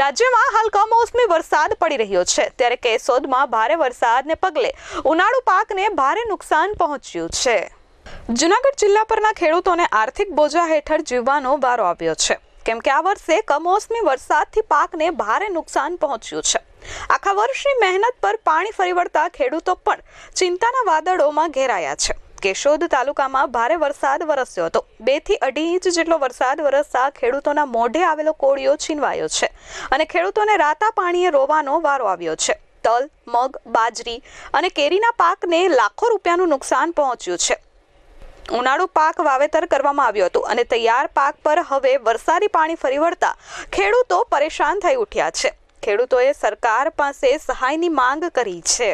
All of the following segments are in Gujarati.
રાજ્યમાં હાલ કમોસમી વરસાદ પડી રહ્યો છે. ત્યારે કેશોદમાં ભારે વરસાદને પગલે ઉનાળુ પાકને ભારે નુકસાન પહોંચ્યું છે. જુનાગઢ જિલ્લા પરના ખેડૂતોને આર્થિક બોજા હેઠળ જીવવાનો વારો આવ્યો છે. કેમ કે આ વર્ષે કમોસમી વરસાદથી પાકને ભારે નુકસાન પહોંચ્યું છે. આખા વર્ષની મહેનત પર પાણી ફરી વળતા ખેડૂતો પણ ચિંતાના વાદળોમાં ઘેરાયા છે. કેશોદ તાલુકામાં ભારે વરસાદ વરસ્યો હતો. બેથી અઢી ઇંચ જેટલો વરસાદ વરસતા ખેડૂતોના મોઢે આવેલો કોળિયો છીનવાયો છે અને ખેડૂતોને રાતા પાણીએ રોવાનો વારો આવ્યો છે. તલ, મગ, બાજરી અને કેરીના પાકને લાખો રૂપિયાનું નુકસાન પહોંચ્યું છે. ઉનાળુ પાક વાવેતર કરવામાં આવ્યું હતું અને તૈયાર પાક પર હવે વરસાદી પાણી ફરી વળતા ખેડૂતો પરેશાન થઈ ઉઠ્યા છે. ખેડૂતોએ સરકાર પાસે સહાયની માંગ કરી છે.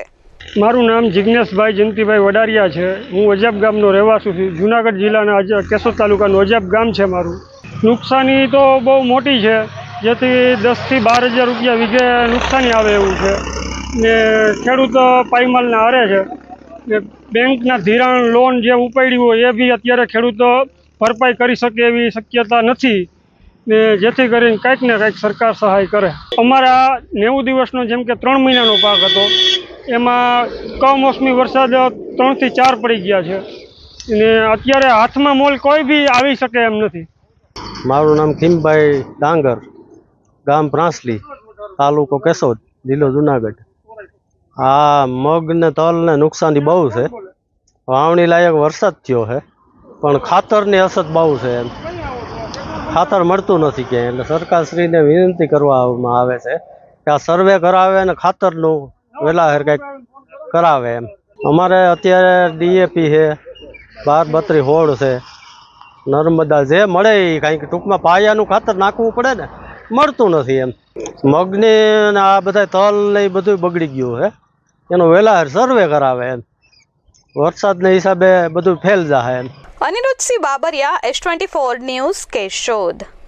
મારું નામ જિજ્ઞેશભાઈ જયંતિભાઈ વડારિયા છે. હું અજાબ ગામનો રહેવાસી છું. જુનાગઢ જિલ્લાના કેશોદ તાલુકાનું અજાબ ગામ છે મારું. નુકસાની તો બહુ મોટી છે. જેથી દસથી બાર હજાર રૂપિયા વીઘે નુકસાની આવે એવું છે. ને ખેડૂત પાયમાલને હારે છે. ને બેંકના ધિરાણ, લોન જે ઉપાડ્યું હોય એ બી અત્યારે ખેડૂતો ભરપાઈ કરી શકે એવી શક્યતા નથી. ને જેથી કરીને કાંઈક ને કંઈક સરકાર સહાય કરે. અમારા નેવું દિવસનો જેમ કે ત્રણ મહિનાનો પાક હતો, એમાં કમોસમી વરસાદ ત્રણથી ચાર પડી ગયા છે. ને અત્યારે હાથમાં મોલ કોઈ બી આવી શકે એમ નથી. મારું નામ ખીમભાઈ ડાંગર, ગામ પ્રાંસલી, તાલુકો કેશોદ, જિલ્લો જુનાગઢ. આ મગ ને તલ ને નુકસાની બહુ છે. વાવણી લાયક વરસાદ થયો છે, પણ ખાતરની અસર બહુ છે એમ. ખાતર મળતું નથી ક્યાંય. એટલે સરકારશ્રીને વિનંતી કરવામાં આવે છે કે આ સર્વે કરાવે અને ખાતરનું વહેલા હેર કંઈક કરાવે એમ. અમારે અત્યારે ડીએપી છે, બાર બત્રી હોળ છે, નર્મદા જે મળે એ કાંઈક ટૂંકમાં પાયાનું ખાતર નાખવું પડે ને, મળતું નથી એમ. મગની અને આ બધા તલ ને એ બધું બગડી ગયું હે એનો વહેલા સર્વે કરાવે એમ. વરસાદના હિસાબે બધું ફેલ જાય એમ. Aniruddhsinh Babariya S twenty four news Keshod.